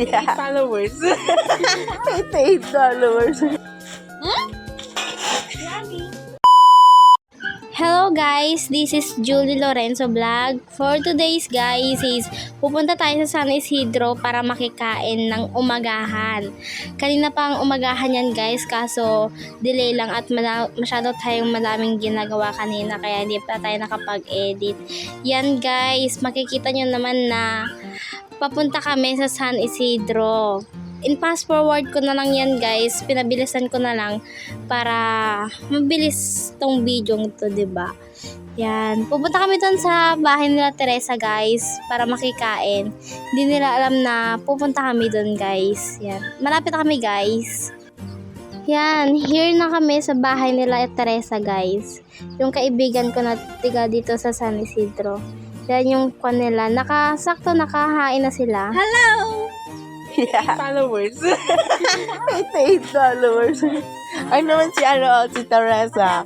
Yeah. followers. 88 followers. Hello guys, this is Julie Lorenzo Vlog. For today's guys is pupunta tayo sa San Isidro para makikain ng umagahan. Kanina pa ang umagahan yan guys, kaso delay lang at masyado tayong madaming ginagawa kanina kaya hindi pa tayo nakapag-edit. Yan guys, makikita nyo naman na papunta kami sa San Isidro. In fast forward ko na lang yan guys, pinabilisan ko na lang para mabilis tong video to, ba? Yan. Pupunta kami doon sa bahay nila Teresa, guys, para makikain. Hindi nila alam na pupunta kami doon, guys. Yan. Malapit kami, guys. Yan, here na kami sa bahay nila Teresa, guys. Yung kaibigan ko na tiga dito sa San Isidro. Yan yung kwan nila. Nakasakto nakahain na sila. Hello! Yeah. followers. 88 followers. Ay naman si ano, si Teresa.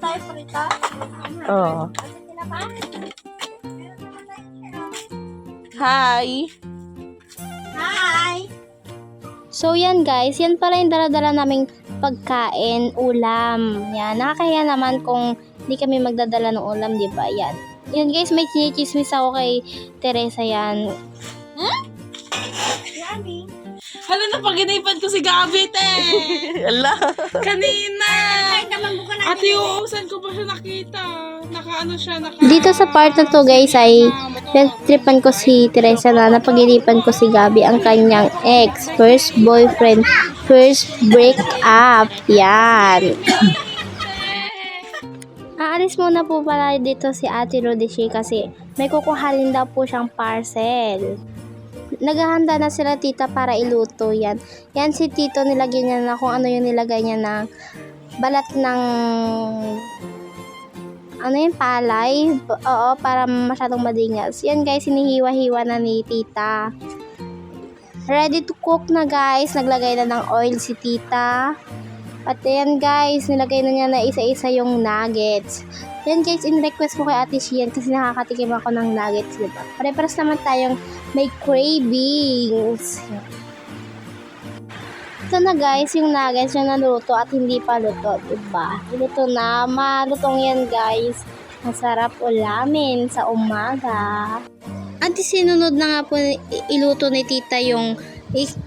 Oo. Hi! So yan guys, yan pala yung dala-dala naming pagkain, ulam. Yan, nakakahiya naman kung di kami magdadala ng ulam, di ba? Yan. Yan guys, may chinichismis ako kay Teresa yan. Hala na paginipan ko si Gabi, te. Ala! Kanina. Ate, uusan ko pa siya nakita. Naka ano siya, naka... Dito sa part na to guys ay nagtripan ko si Teresa na napaginipan ko si Gabi ang kanyang ex, first boyfriend, first break up. Yan. Aalis muna po pala dito si Ate Rodishi kasi may kukuhalin daw po siyang parcel. Naghahanda na sila tita para iluto yan. Yan si tito nilagyan niya na kung ano yung nilagay niya na balat ng ano yun, palay. Oo, para masyadong madingas. Yan guys, hinihiwa-hiwa na ni tita. Ready to cook na guys. Naglagay na ng oil si tita. At yan guys, nilagay na niya na isa-isa yung nuggets. Yan guys, in-request ko kay Ate Shian kasi nakakatikim ako ng nuggets, diba? Pare-pares naman tayong may cravings. Ito na guys, yung nuggets yung naluto at hindi pa luto, diba? Luto na, malutong yan guys. Masarap ulamin sa umaga. At sinunod na nga po iluto ni tita yung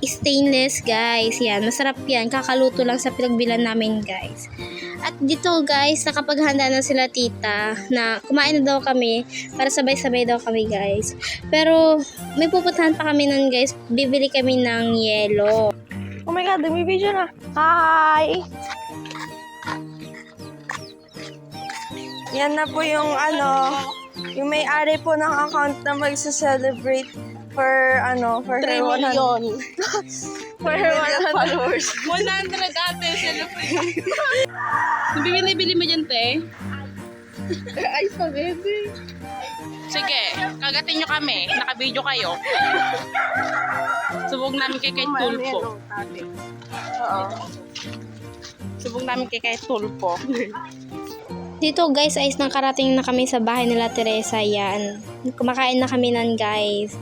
stainless guys. Yan, masarap yan. Kakaluto lang sa pinagbilan namin guys. At dito guys, nakapaghanda na sila tita na kumain na daw kami para sabay-sabay daw kami guys. Pero may pupuntahan pa kami nun guys. Bibili kami ng yelo. Oh my God, may video na. Hi! Yan na po yung ano, yung may-ari po ng account na magsa-celebrate for ano, for 3 her 100 million. for her 100 followers. 100 ate, celebrate. Bibili-bili mo dyan, te? Ay, spaghetti. Sige, kagatin nyo kami. Naka-video kayo. Subog namin kay kay Tulpo. Oo. Subog namin kay kay Tulpo. Dito guys, ayos nang karating na kami sa bahay nila Teresa yan. Kumakain na kami nan guys.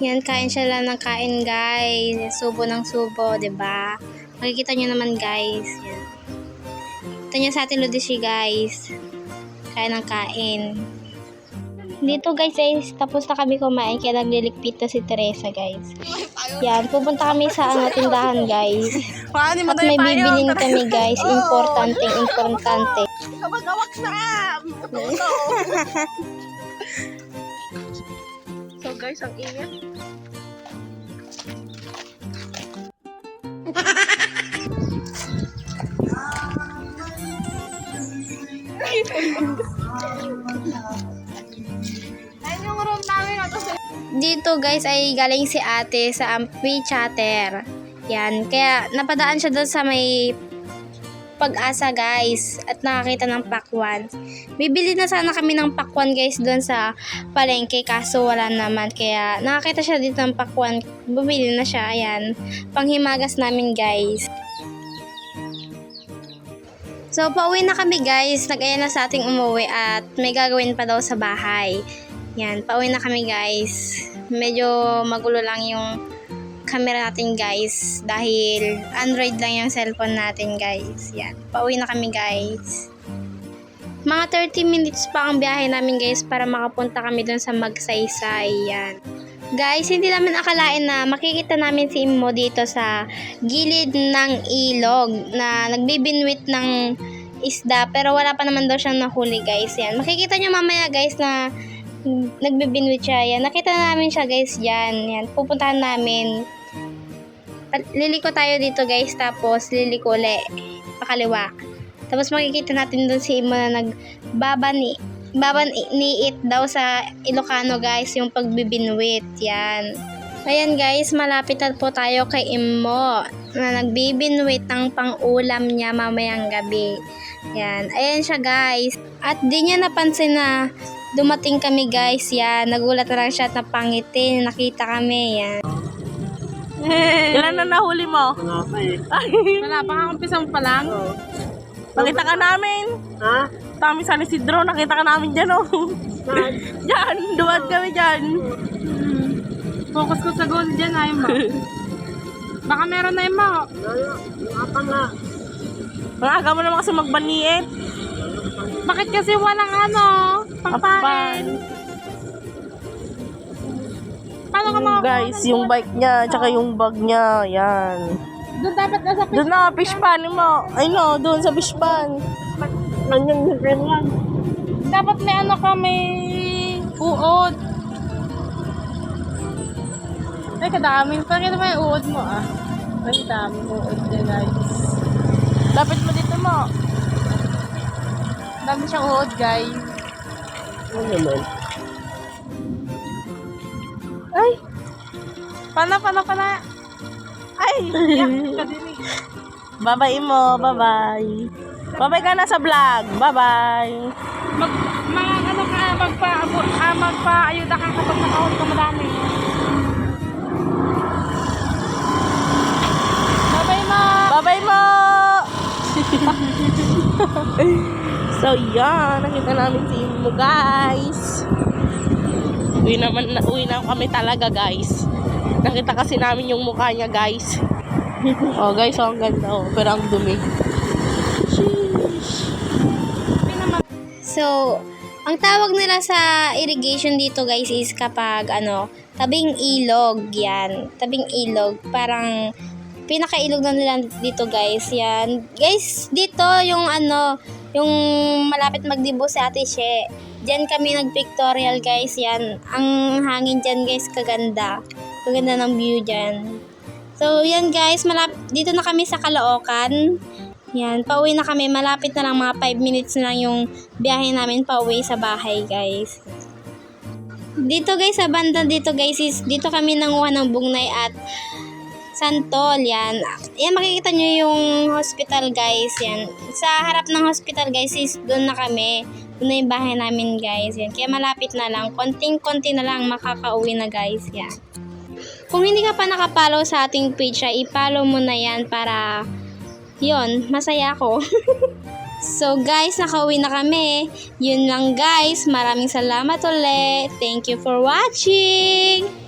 Yan, kain siya lang ng kain guys. Subo ng subo, ba? Makikita nyo naman guys. Yan. Ito niya sa atin Ludishi guys. Kain ng kain. Dito guys, ay tapos na kami kumain kaya nagliligpit na si Teresa guys. Yan, pupunta kami sa ano, tindahan guys. At may bibilin kami guys. Importante, importante. Kamagawak na! guys, ang na Dito guys ay galing si ate sa Amphi Chatter. Yan. Kaya napadaan siya doon sa may pag-asa guys at nakakita ng pakwan. Bibili na sana kami ng pakwan guys doon sa palengke kaso wala naman. Kaya nakakita siya dito ng pakwan. Bumili na siya. Ayan. Panghimagas namin guys. So, pauwi na kami guys. Nag-aya na sa ating umuwi at may gagawin pa daw sa bahay. Yan, pauwi na kami guys. Medyo magulo lang yung camera natin guys. Dahil Android lang yung cellphone natin guys. Yan. Pauwi na kami guys. Mga 30 minutes pa ang biyahe namin guys para makapunta kami dun sa Magsaysay. Yan. Guys, hindi namin akalain na makikita namin si Imo dito sa gilid ng ilog na nagbibinwit ng isda pero wala pa naman daw siyang nahuli guys. Yan. Makikita nyo mamaya guys na nagbibinwit siya. Yan. Nakita na namin siya guys dyan. Yan. Pupuntahan namin. Liliko tayo dito guys. Tapos liliko uli. Pakaliwa. Tapos makikita natin doon si Imo na nagbabani baban niit daw sa Ilocano guys yung pagbibinwit. Yan. Ayan guys. Malapit na po tayo kay Imo na nagbibinwit ng pangulam niya mamayang gabi. Yan. Ayan siya guys. At di niya napansin na dumating kami guys. Yan. Nagulat na lang siya at napangiti nakita kami. Yan Na nahuli mo? Wala pa eh. Wala pa nga, umpisa mo pa lang. Nakita ka namin. Ha? Tami San Isidro, nakita ka namin dyan oh. Saan? Diyan, duwad kami dyan. Focus ko sa goal dyan, ay mo. Baka meron na yung mo. Wala. Wala pa nga. Ang aga mo naman kasi magbaniit. Bakit kasi walang ano, pangpain? Paano ka mga Guys, yung bike niya, tsaka yung bag niya, yan. Doon dapat nasa Doon na, fish pan mo. Ay no, doon sa fish pan. Ganyan yung ganyan. Dapat may ano ka, may uod. Ay, kadaming. Parang naman yung uod mo, ah. Ay, daming uod niya, guys. Lapit mo dito mo. Dami siyang uod, guys. Ano naman? Ay, Pana, pana, pana. ay. Bye-bye mo, bye-bye. Bye-bye ka na sa vlog. Bye-bye. Mag, mga ano ka, magpa, ah, magpa-ayuda ka kapag nakahuli ka madami. Bye-bye, ma! Bye-bye mo! so, yan. Nakita namin si Imo, guys. Uwi naman, na, uwi na kami talaga, guys. Nakita kasi namin yung mukha niya, guys. oh, guys, oh, ang ganda, oh. Pero ang dumi. Sheesh. So, ang tawag nila sa irrigation dito guys is kapag ano, tabing ilog yan. Tabing ilog. Parang pinakailog na nila dito guys. Yan. Guys, dito yung ano, yung malapit magdibo si Ate She. Diyan kami nag-pictorial guys. Yan. Ang hangin dyan guys, kaganda. Kaganda ng view dyan. So, yan guys, malap dito na kami sa Caloocan. Yan, pauwi na kami. Malapit na lang mga 5 minutes na lang yung biyahe namin pauwi sa bahay, guys. Dito guys, sa banda dito guys, is dito kami nanguha ng bungnay at santol, yan. Yan, makikita nyo yung hospital, guys, yan. Sa harap ng hospital, guys, is doon na kami. Doon na yung bahay namin, guys, yan. Kaya malapit na lang. Konting-konti na lang makakauwi na, guys, yan. Kung hindi ka pa nakapollow sa ating page, ay i-follow mo na yan para yun, masaya ako. so guys, nakauwi na kami. Yun lang guys. Maraming salamat ulit. Thank you for watching.